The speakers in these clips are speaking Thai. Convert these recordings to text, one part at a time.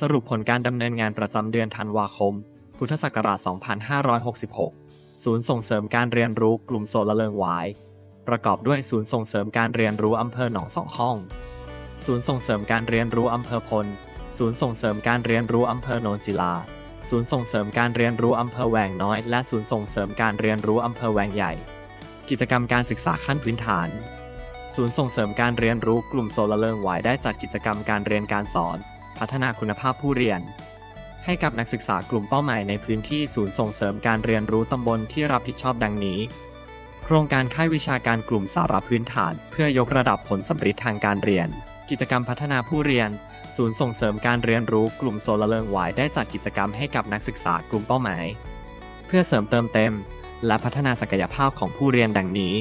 สรุปผลการดำเนินงานประจำเดือนธันวาคม พุทธศักราช 2566 ศูนย์ส่งเสริมการเรียนรู้กลุ่มโซลละเริงหวาย ประกอบด้วยศูนย์ส่งเสริมการเรียนรู้อำเภอหนองสองห้อง ศูนย์ส่งเสริมการเรียนรู้อำเภอพล ศูนย์ส่งเสริมการเรียนรู้อำเภอโนนศิลา ศูนย์ส่งเสริมการเรียนรู้อำเภอแหวงน้อย และศูนย์ส่งเสริมการเรียนรู้อำเภอแหวงใหญ่ กิจกรรมการศึกษาขั้นพื้นฐานศูนย์ส่งเสริมการเรียนรู้กลุ่มโซลาเริงหวายได้จัดกิจกรรมการเรียนการสอน พัฒนาคุณภาพผู้เรียน ให้กับนักศึกษากลุ่มเป้าหมายในพื้นที่ศูนย์ส่งเสริมการเรียนรู้ตำบลที่รับผิดชอบดังนี้ โครงการค่ายวิชาการกลุ่มสาระพื้นฐาน เพื่อยกระดับผลสำเร็จทางการเรียน กิจกรรมพัฒนาผู้เรียน ศูนย์ส่งเสริมการเรียนรู้กลุ่มโซลเริงหวายได้จัดกิจกรรมให้กับนักศึกษากลุ่มเป้าหมาย เพื่อเสริมเติมเต็ม และพัฒนาศักยภาพของผู้เรียนดังนี้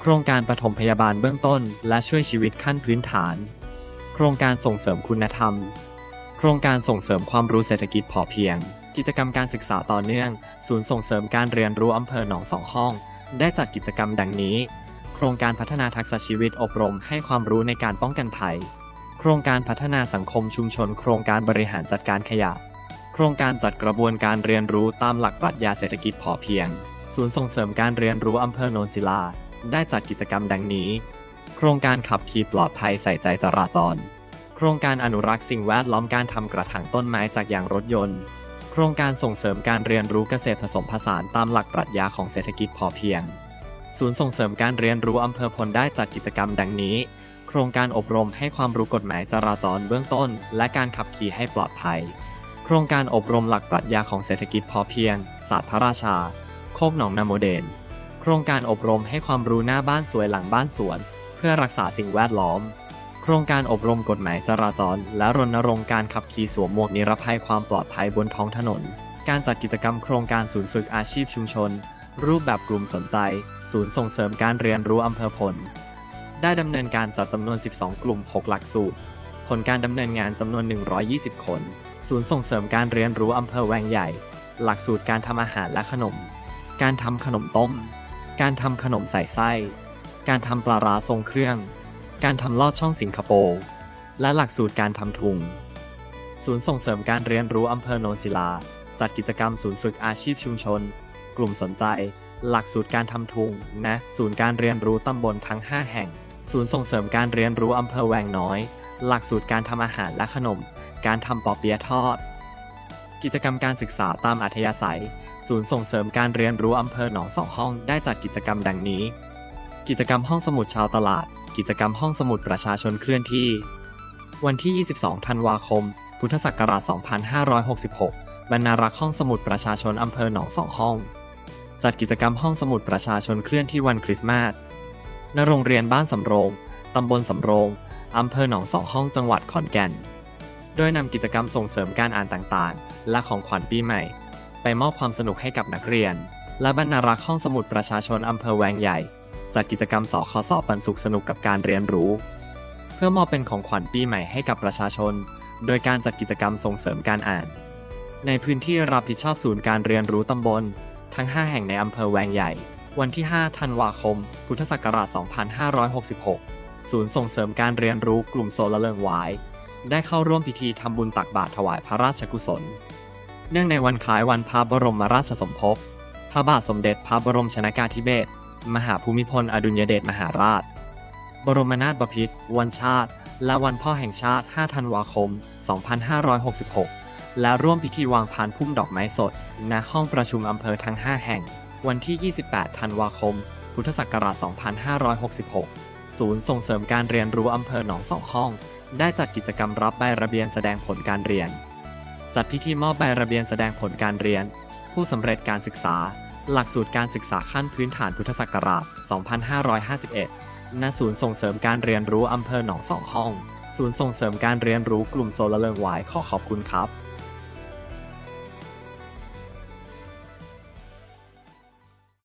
โครงการปฐมพยาบาลเบื้องต้น และช่วยชีวิตขั้นพื้นฐาน โครงการส่งเสริมคุณธรรม โครงการส่งเสริมความรู้เศรษฐกิจพอเพียง กิจกรรมการศึกษาต่อเนื่อง ศูนย์ส่งเสริมการเรียนรู้อำเภอหนองสองห้อง ได้จัดกิจกรรมดังนี้ โครงการพัฒนาทักษะชีวิตอบรมให้ความรู้ในการป้องกันภัย โครงการพัฒนาสังคมชุมชน โครงการบริหารจัดการขยะ โครงการจัดกระบวนการเรียนรู้ตามหลักปรัชญาเศรษฐกิจพอเพียง ศูนย์ส่งเสริมการเรียนรู้อำเภอโนนศิลา ได้จัดกิจกรรมดังนี้ โครงการขับขี่ปลอดภัยใส่ใจจราจร โครงการอนุรักษ์สิ่งแวดล้อมการทำกระถางต้นไม้จากยางรถยนต์ โครงการส่งเสริมการเรียนรู้เกษตรผสมผสานตามหลักปรัชญาของเศรษฐกิจพอเพียง ศูนย์ส่งเสริมการเรียนรู้อำเภอพลได้จัดกิจกรรมดังนี้ โครงการอบรมให้ความรู้กฎหมายจราจรเบื้องต้น และการขับขี่ให้ปลอดภัย โครงการอบรมหลักปรัชญาของเศรษฐกิจพอเพียง ศาสตร์พระราชา โคกหนองนาโมเดน โครงการอบรมให้ความรู้หน้าบ้านสวยหลังบ้านสวน เพื่อรักษาสิ่งแวดล้อม โครงการอบรมกฎหมายจราจร และรณรงค์การขับขี่สวมหมวกนิรภัยความปลอดภัยบนท้องถนน การจัดกิจกรรมโครงการศูนย์ฝึกอาชีพชุมชน รูปแบบกลุ่มสนใจ ศูนย์ส่งเสริมการเรียนรู้อำเภอพล ได้ดำเนินการจัดจำนวน 12 กลุ่ม 6 หลักสูตร ผลการดำเนินงานจำนวน 120 คน ศูนย์ส่งเสริมการเรียนรู้อำเภอแวงใหญ่ หลักสูตรการทำอาหารและขนม การทำขนมต้ม การทำขนมใส่ไส้ การทำปลาร้าทรงเครื่อง การทำลอดช่องสิงคโปร์ และหลักสูตรการทำทุง ศูนย์ส่งเสริมการเรียนรู้อำเภอโนนศิลา จัดกิจกรรมศูนย์ฝึกอาชีพชุมชน กลุ่มสนใจ หลักสูตรการทำทุงและศูนย์การเรียนรู้ตำบลทั้ง 5 แห่ง ศูนย์ส่งเสริมการเรียนรู้อำเภอแวงน้อย หลักสูตรการทำอาหารและขนม การทำปอเปี๊ยะทอด กิจกรรมการศึกษาตามอัธยาศัย ศูนย์ส่งเสริมการเรียนรู้อำเภอหนองสองห้องได้จัดกิจกรรมดังนี้ กิจกรรมห้องสมุดชาวตลาด กิจกรรมห้องสมุดประชาชนเคลื่อนที่ วันที่ 22 ธันวาคม พุทธศักราช 2566 บรรณารักษ์ห้องสมุดประชาชนอำเภอหนองสองห้อง จัดกิจกรรมห้องสมุดประชาชนเคลื่อนที่วันคริสต์มาส ณ โรงเรียนบ้านสำโรง ตำบลสำโรง อำเภอหนองสองห้อง จังหวัดขอนแก่น โดยนำกิจกรรมส่งเสริมการอ่านต่างๆ และของขวัญปีใหม่ ไปมอบความสนุกให้กับนักเรียน และบรรณารักษ์ห้องสมุดประชาชนอำเภอแวงใหญ่ จัดกิจกรรมสอขอสอบปันสุขสนุกกับการเรียนรู้ เพื่อมอบเป็นของขวัญปีใหม่ให้กับประชาชน โดยการจัดกิจกรรมส่งเสริมการอ่าน ในพื้นที่รับผิดชอบศูนย์การเรียนรู้ตำบล ทั้ง 5 แห่งในอำเภอแวงใหญ่ วันที่ 5 ธันวาคม พุทธศักราช 2566 ศูนย์ส่งเสริมการเรียนรู้กลุ่มโซลเริงหวาย ได้เข้าร่วมพิธีทำบุญตักบาตรถวายพระราชกุศล เนื่องในวันคล้ายวันพระบรมราชสมภพ พระบาทสมเด็จพระบรมชนากาธิเบศร มหาภูมิพลอดุลยเดชมหาราช บรมนาถบพิตรวันชาติ และวันพ่อแห่งชาติ 5 ธันวาคม 2566 และร่วมพิธีวางพานพุ่มดอกไม้สด ณ ห้องประชุมอำเภอทั้ง 5 แห่ง วันที่ 28 ธันวาคม พุทธศักราช 2566 ศูนย์ส่งเสริมการเรียนรู้อำเภอหนองสองห้อง ได้จัดกิจกรรมรับใบระเบียนแสดงผลการเรียน จัดพิธีมอบใบระเบียนแสดงผลการเรียน ผู้สำเร็จการศึกษา หลักสูตรการศึกษาขั้นพื้นฐานพุทธศักราช 2551 ณ ศูนย์ส่งเสริมการเรียนรู้อำเภอหนองสองห้อง ศูนย์ส่งเสริมการเรียนรู้กลุ่มโซลาเริงหวายขอขอบคุณครับ